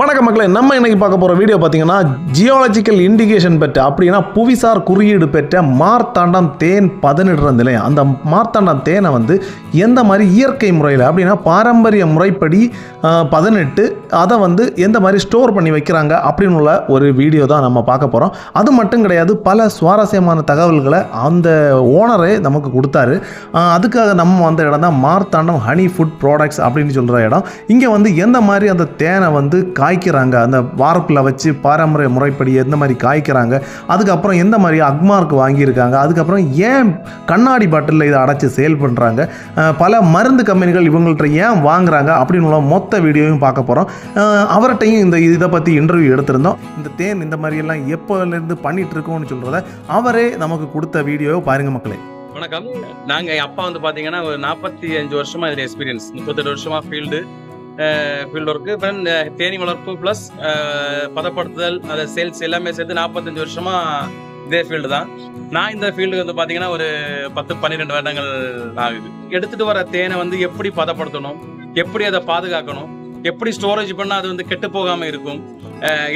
வணக்கம் மக்களே நம்ம இன்னைக்கு பார்க்க போகிற வீடியோ பார்த்தீங்கன்னா ஜியாலஜிக்கல் இண்டிகேஷன் பெற்ற அப்படின்னா புவிசார் குறியீடு பெற்ற மார்த்தாண்டம் தேன் பதனிடுற நிலையம். அந்த மார்த்தாண்டம் தேனை வந்து எந்த மாதிரி இயற்கை முறையில் அப்படின்னா பாரம்பரிய முறைப்படி ஆஹ், பதனிட்டு அதை வந்து எந்த மாதிரி ஸ்டோர் பண்ணி வைக்கிறாங்க அப்படின்னு உள்ள ஒரு வீடியோ தான் நம்ம பார்க்க போகிறோம் அது மட்டும் கிடையாது பல சுவாரஸ்யமான தகவல்களை அந்த ஓனரே நமக்கு கொடுத்தாரு. அதுக்காக நம்ம வந்த இடம் தான் மார்த்தாண்டம் ஹனி ஃபுட் ப்ராடக்ட்ஸ் அப்படின்னு சொல்கிற இடம். இங்கே வந்து எந்த மாதிரி அந்த தேனை வந்து காய்க்கிறாங்க. அந்த வாரப்பில் வச்சு பாரம்பரிய முறைப்படி எந்த மாதிரி காய்க்கிறாங்க. அதுக்கப்புறம் எந்த மாதிரி அக்மார்க் வாங்கியிருக்காங்க. அதுக்கப்புறம் ஏன் கண்ணாடி பாட்டிலில் இதை அடைச்சி சேல் பண்ணுறாங்க பல மருந்து கம்பெனிகள் இவங்கள்ட்ட ஏன் வாங்குறாங்க? அப்படின்னு உள்ள மொத்த வீடியோவையும் பார்க்க போகிறோம் அவர்கிட்டையும் இந்த இதை பற்றி இன்டர்வியூ எடுத்திருந்தோம். இந்த தேன் இந்த மாதிரியெல்லாம் எப்போலேருந்து பண்ணிட்டு இருக்கோம்னு சொல்கிறத அவரே நமக்கு கொடுத்த வீடியோவை பாருங்கள் மக்களே. வணக்கம். நாங்கள் என் அப்பா வந்து பார்த்தீங்கன்னா ஒரு நாற்பத்தி அஞ்சு வருஷமாக இதில் எக்ஸ்பீரியன்ஸ் முப்பத்தெட்டு வருஷமாக ஃபீல்டு ஃபீல்டு ஒர்க்கு தென் தேனி வளர்ப்பு ப்ளஸ் பதப்படுத்துதல் அதை சேல்ஸ் எல்லாமே சேர்த்து நாற்பத்தஞ்சு வருஷமாக இதே ஃபீல்டு தான். நான் இந்த ஃபீல்டுக்கு வந்து பார்த்தீங்கன்னா ஒரு பத்து பன்னிரெண்டு வருடங்கள் ஆகுது. எடுத்துகிட்டு வர தேனை வந்து எப்படி பதப்படுத்தணும்? எப்படி அதை பாதுகாக்கணும்? எப்படி ஸ்டோரேஜ் பண்ணால் அது வந்து கெட்டு போகாமல் இருக்கும்?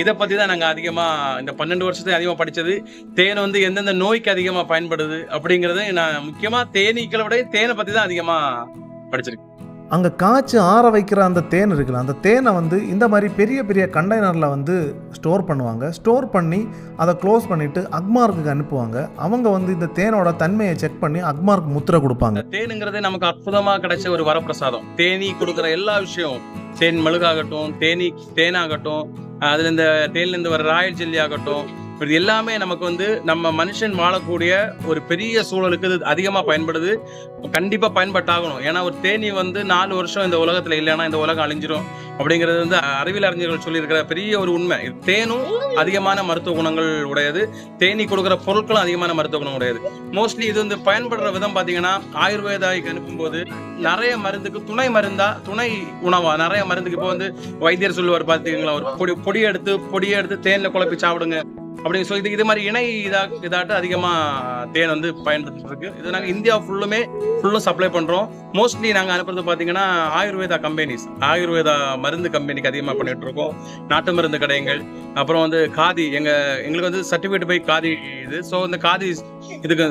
இதை பற்றி தான் நாங்கள் அதிகமாக இந்த பன்னெண்டு வருஷத்தையும் அதிகமாக படித்தது தேன் வந்து எந்தெந்த நோய்க்கு அதிகமாக பயன்படுது அப்படிங்கிறது நான் முக்கியமாக தேனீக்களை விட தேனை பற்றி தான் அதிகமாக படிச்சிருக்கேன். அங்கே காய்ச்சி ஆற வைக்கிற அந்த தேன் இருக்குல்ல அந்த தேனை வந்து இந்த மாதிரி பெரிய பெரிய கண்டெய்னரில் வந்து ஸ்டோர் பண்ணுவாங்க. ஸ்டோர் பண்ணி அதை க்ளோஸ் பண்ணிவிட்டு அக்மார்க்குக்கு அனுப்புவாங்க. அவங்க வந்து இந்த தேனோட தன்மையை செக் பண்ணி அக்மார்க் முத்திரை கொடுப்பாங்க. தேனுங்கிறதே தேனுங்கிறது நமக்கு அற்புதமாக கிடைச்ச ஒரு வரப்பிரசாதம். தேனி கொடுக்குற எல்லா விஷயம் தேன் மெழுகாகட்டும் தேனி தேனாகட்டும் அதில் இந்த தேனிலேருந்து வர ராயல் ஜெல்லி ஆகட்டும் இது எல்லாமே நமக்கு வந்து நம்ம மனுஷன் வாழக்கூடிய ஒரு பெரிய சூழலுக்கு இது அதிகமாக பயன்படுது. கண்டிப்பாக பயன்பட்டாகணும். ஏன்னா ஒரு தேனி வந்து நாலு வருஷம் இந்த உலகத்தில் இல்லைன்னா இந்த உலகம் அழிஞ்சிரும் அப்படிங்கிறது வந்து அறிவியல் அறிஞர்கள் சொல்லியிருக்கிற பெரிய ஒரு உண்மை. தேனும் அதிகமான மருத்துவ குணங்கள் உடையது. தேனி கொடுக்குற பொருட்களும் அதிகமான மருத்துவ குணம் உடையது. மோஸ்ட்லி இது வந்து பயன்படுற விதம் பார்த்தீங்கன்னா ஆயுர்வேதாய்க்கு அனுப்பும்போது நிறைய மருந்துக்கு துணை மருந்தா துணை உணவா நிறைய மருந்துக்கு. இப்போ வந்து வைத்தியர் சொல்லுவார் பார்த்தீங்களா ஒரு பொடி பொடி எடுத்து பொடியை எடுத்து தேனில் குழப்பி சாப்பிடுங்க. அப்படின்னு சொல்லி இது இது மாதிரி இணை இதா இதாட்டு அதிகமா தேன் வந்து பயன்படுத்திட்டு இருக்கு இது நாங்க இந்தியா ஃபுல்லுமே ஃபுல்லும் சப்ளை பண்றோம். மோஸ்ட்லி நாங்க அனுப்புறது பாத்தீங்கன்னா ஆயுர்வேதா கம்பெனிஸ் ஆயுர்வேதா மருந்து கம்பெனிக்கு அதிகமா பண்ணிட்டு இருக்கோம் நாட்டு மருந்து கடைகள் அப்புறம் வந்து காதி எங்க எங்களுக்கு வந்து சர்டிஃபிகேட் போய் காதி இது. ஸோ இந்த காதி இதுக்கு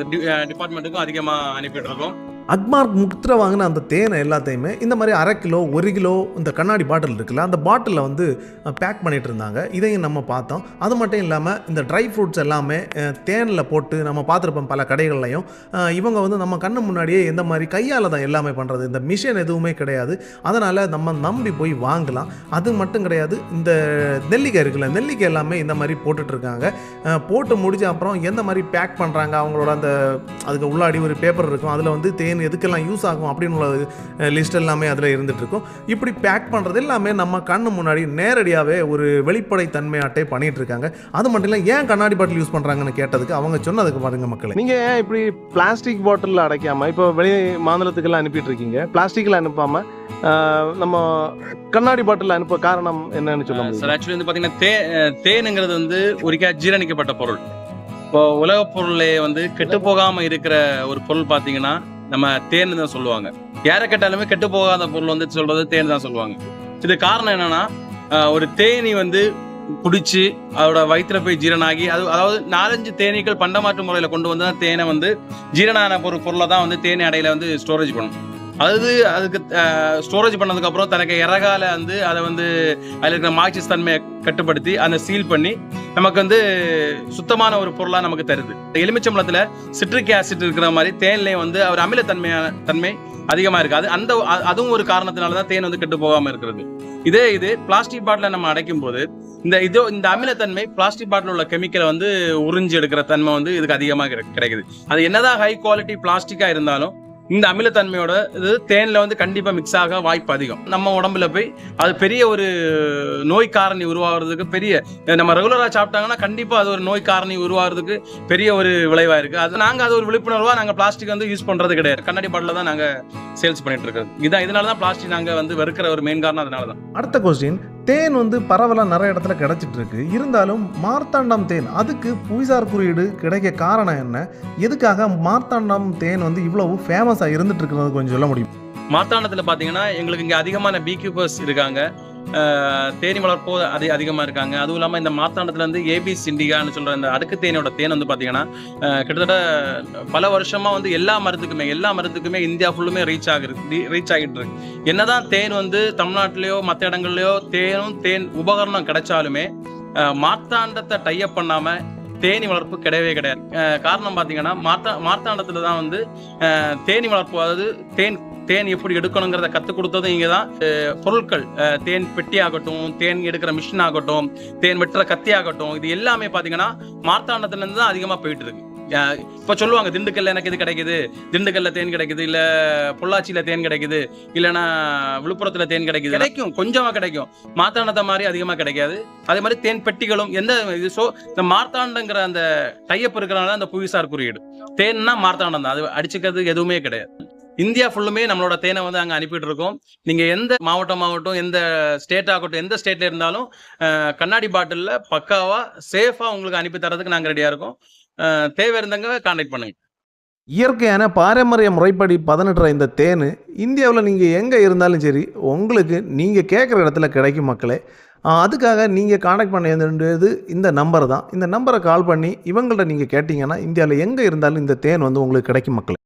டிபார்ட்மெண்ட்டுக்கும் அதிகமா அனுப்பிட்டு இருக்கோம் அக்மார்க் முக்திர வாங்கின அந்த தேனை எல்லாத்தையுமே இந்த மாதிரி அரை கிலோ ஒரு கிலோ இந்த கண்ணாடி பாட்டில் இருக்குல்ல அந்த பாட்டிலில் வந்து பேக் பண்ணிட்டு இருந்தாங்க. இதையும் நம்ம பார்த்தோம். அது மட்டும் இல்லாமல் இந்த ட்ரை ஃப்ரூட்ஸ் எல்லாமே தேனில் போட்டு நம்ம பார்த்துருப்போம் பல கடைகள்லையும். இவங்க வந்து நம்ம கண்ணு முன்னாடியே எந்த மாதிரி கையால் தான் எல்லாமே பண்ணுறது இந்த மிஷின் எதுவுமே கிடையாது. அதனால் நம்ம நம்பி போய் வாங்கலாம். அது மட்டும் கிடையாது. இந்த நெல்லிக்காய் இருக்குல்ல நெல்லிக்காய் எல்லாமே இந்த மாதிரி போட்டுட்ருக்காங்க போட்டு முடிஞ்ச அப்புறம் எந்த மாதிரி பேக் பண்ணுறாங்க அவங்களோட அந்த அதுக்கு உள்ளாடி ஒரு பேப்பர் இருக்கும். அதில் வந்து தேன் எதுக்கெல்லாம் யூஸ் ஆகும் அப்படின்னு உள்ள லிஸ்ட் எல்லாமே அதில் இருந்துட்டு இருக்கும் இப்படி பேக் பண்ணுறது எல்லாமே நம்ம கண்ணு முன்னாடி நேரடியாகவே ஒரு வெளிப்படை தன்மையாட்டே பண்ணிட்டு இருக்காங்க அது மட்டும் இல்லை ஏன் கண்ணாடி பாட்டில் யூஸ் பண்ணுறாங்கன்னு கேட்டதுக்கு அவங்க சொன்னதுக்கு பாருங்க மக்களே. நீங்க ஏன் இப்படி பிளாஸ்டிக் பாட்டில் அடைக்காம இப்போ வெளி மாநிலத்துக்கெல்லாம் அனுப்பிட்டு இருக்கீங்க பிளாஸ்டிக்ல அனுப்பாம ஆஹ், நம்ம கண்ணாடி பாட்டில் அனுப்ப காரணம் என்னன்னு சொல்ல முடியும்? சார் ஆக்சுவலி வந்து பாத்தீங்கன்னா தே தேனுங்கிறது வந்து ஒருக்கா ஜீரணிக்கப்பட்ட பொருள். இப்போ உலக பொருளே வந்து கெட்டு போகாம இருக்கிற ஒரு பொருள் பாத்தீங்கன்னா நம்ம தேன் தான் சொல்லுவாங்க. யாரை கேட்டாலுமே கெட்டு போகாத பொருள் வந்து சொல்றது தேன் தான் சொல்லுவாங்க. இது காரணம் என்னன்னா ஒரு தேனி வந்து குடிச்சு அதோட வயிற்றுல போய் ஜீரணாகி அது அதாவது நாலஞ்சு தேனீக்கள் பண்டமாற்று முறையில கொண்டு வந்து தான் தேனை வந்து ஜீரணான ஒரு பொருளை தான் வந்து தேனி அடையில வந்து ஸ்டோரேஜ் பண்ணும் அது அதுக்கு ஸ்டோரேஜ் பண்ணதுக்கு அப்புறம் தனக்கு இறகால வந்து அதை வந்து அதில் இருக்கிற மாய்ச்சஸ் தன்மையை கட்டுப்படுத்தி அதை சீல் பண்ணி நமக்கு வந்து சுத்தமான ஒரு பொருளாக நமக்கு தருது. இந்த எலுமிச்சம்பழத்துல சிட்ரிக் ஆசிட் இருக்கிற மாதிரி தேன்லேயும் வந்து ஒரு அமிலத்தன்மையான தன்மை அதிகமா இருக்காது அது அந்த அதுவும் ஒரு காரணத்தினால தான் தேன் வந்து கெட்டு போகாம இருக்கிறது. இதே இது பிளாஸ்டிக் பாட்டில நம்ம அடைக்கும் போது இந்த இதோ இந்த அமிலத்தன்மை பிளாஸ்டிக் பாட்டில் உள்ள கெமிக்கலை வந்து உறிஞ்சி எடுக்கிற தன்மை வந்து இதுக்கு அதிகமாக கிடை- கிடைக்குது. அது என்னதான் ஹை குவாலிட்டி பிளாஸ்டிக்காக இருந்தாலும் இந்த அமிலத்தன்மையோட இது தேனில் வந்து கண்டிப்பாக மிக்ஸ் ஆக வாய்ப்பு அதிகம். நம்ம உடம்புல போய் அது பெரிய ஒரு நோய் காரணி உருவாகிறதுக்கு பெரிய நம்ம ரெகுலராக சாப்பிட்டாங்கன்னா கண்டிப்பாக அது ஒரு நோய் காரணி உருவாகிறதுக்கு பெரிய ஒரு விளைவாக இருக்குது அது நாங்கள் அது ஒரு விழிப்புணர்வாக நாங்கள் பிளாஸ்டிக் வந்து யூஸ் பண்ணுறது கிடையாது. கண்ணாடி பாட்டில் தான் நாங்கள் சேல்ஸ் பண்ணிட்டு இருக்கிறது இதான் இதனால தான் பிளாஸ்டிக் நாங்கள் வந்து வெறுக்கிற ஒரு மெயின் காரணம் அதனால தான் அடுத்த கொஸ்டின் தேன் வந்து பரவலாக நிறைய இடத்துல கிடச்சிட்ருக்கு. இருந்தாலும் மார்த்தாண்டம் தேன் அதுக்கு புவிசார் குறியீடு கிடைக்க காரணம் என்ன? எதுக்காக மார்த்தாண்டம் தேன் வந்து இவ்வளவு ஃபேமஸாக இருந்துட்டு இருக்கிறது கொஞ்சம் சொல்ல முடியும்? மார்த்தாண்டத்தில் பார்த்தீங்கன்னா எங்களுக்கு இங்கே அதிகமான பீக்யூபர்ஸ் இருக்காங்க. தேனி வளர்ப்போ அது அதிகமாக இருக்காங்க. அதுவும் இல்லாமல் இந்த மாத்தாண்டத்தில் வந்து ஏபி சிண்டிகான்னு சொல்கிற இந்த அடுக்கு தேனோட தேன் வந்து பார்த்தீங்கன்னா கிட்டத்தட்ட பல வருஷமாக வந்து எல்லா மருந்துக்குமே எல்லா மருந்துக்குமே இந்தியா ஃபுல்லுமே ரீச் ஆகுது ரீச் ஆகிட்டு இருக்கு. என்னதான் தேன் வந்து தமிழ்நாட்டிலேயோ மற்ற இடங்கள்லையோ தேனும் தேன் உபகரணம் கிடைச்சாலுமே மாத்தாண்டத்தை மார்த்தாண்டத்தை டைப் பண்ணாமல் தேனி வளர்ப்பு கிடையவே கிடையாது. காரணம் பார்த்தீங்கன்னா மாத்தா மார்த்தாண்டத்தில் தான் வந்து தேனி வளர்ப்பு அதாவது தேன் தேன் எப்படி எடுக்கணுங்கிறத கற்றுக் கொடுத்ததும் இங்கே தான் பொருட்கள் தேன் பெட்டி ஆகட்டும் தேன் எடுக்கிற மிஷின் ஆகட்டும் தேன் வெட்டுற கத்தி ஆகட்டும் இது எல்லாமே பார்த்தீங்கன்னா மார்த்தாண்டத்துலேருந்து தான் அதிகமாக போயிட்டு இருக்கு. இப்போ சொல்லுவாங்க திண்டுக்கல்ல எனக்கு இது கிடைக்குது திண்டுக்கல்ல தேன் கிடைக்குது இல்ல பொள்ளாச்சியில தேன் கிடைக்குது இல்லைன்னா விழுப்புரத்துல தேன் கிடைக்குது. கிடைக்கும் கொஞ்சமா கிடைக்கும். மார்த்தாண்டத்தை மாதிரி அதிகமா கிடைக்காது. அதே மாதிரி தேன் பெட்டிகளும் எந்த இது ஸோ இந்த மார்த்தாண்டங்கிற அந்த டையப் இருக்கிறனால அந்த புவிசார் குறியீடு. தேன்னா மார்த்தாண்டம் தான். அது அடிச்சுக்கிறது எதுவுமே கிடையாது. இந்தியா ஃபுல்லுமே நம்மளோட தேனை வந்து அங்கே அனுப்பிட்டு இருக்கோம் நீங்கள் எந்த மாவட்டம் ஆகட்டும் எந்த ஸ்டேட் ஆகட்டும் எந்த ஸ்டேட்ல இருந்தாலும் கண்ணாடி பாட்டிலில் பக்காவாக சேஃபாக உங்களுக்கு அனுப்பி தரதுக்கு நாங்கள் ரெடியாக இருக்கோம். தேவை இருந்தவங்க கான்டாக்ட் பண்ணுங்க. இயற்கையான பாரம்பரிய முறைப்படி பதனிடுற இந்த தேன் இந்தியாவில் நீங்கள் எங்கே இருந்தாலும் சரி உங்களுக்கு நீங்கள் கேட்குற இடத்துல கிடைக்கும் மக்களே. அதுக்காக நீங்கள் காண்டாக்ட் பண்ண வேண்டியது இந்த நம்பர் தான். இந்த நம்பரை கால் பண்ணி இவங்கள்ட்ட நீங்கள் கேட்டிங்கன்னா இந்தியாவில் எங்கே இருந்தாலும் இந்த தேன் வந்து உங்களுக்கு கிடைக்கும் மக்களே.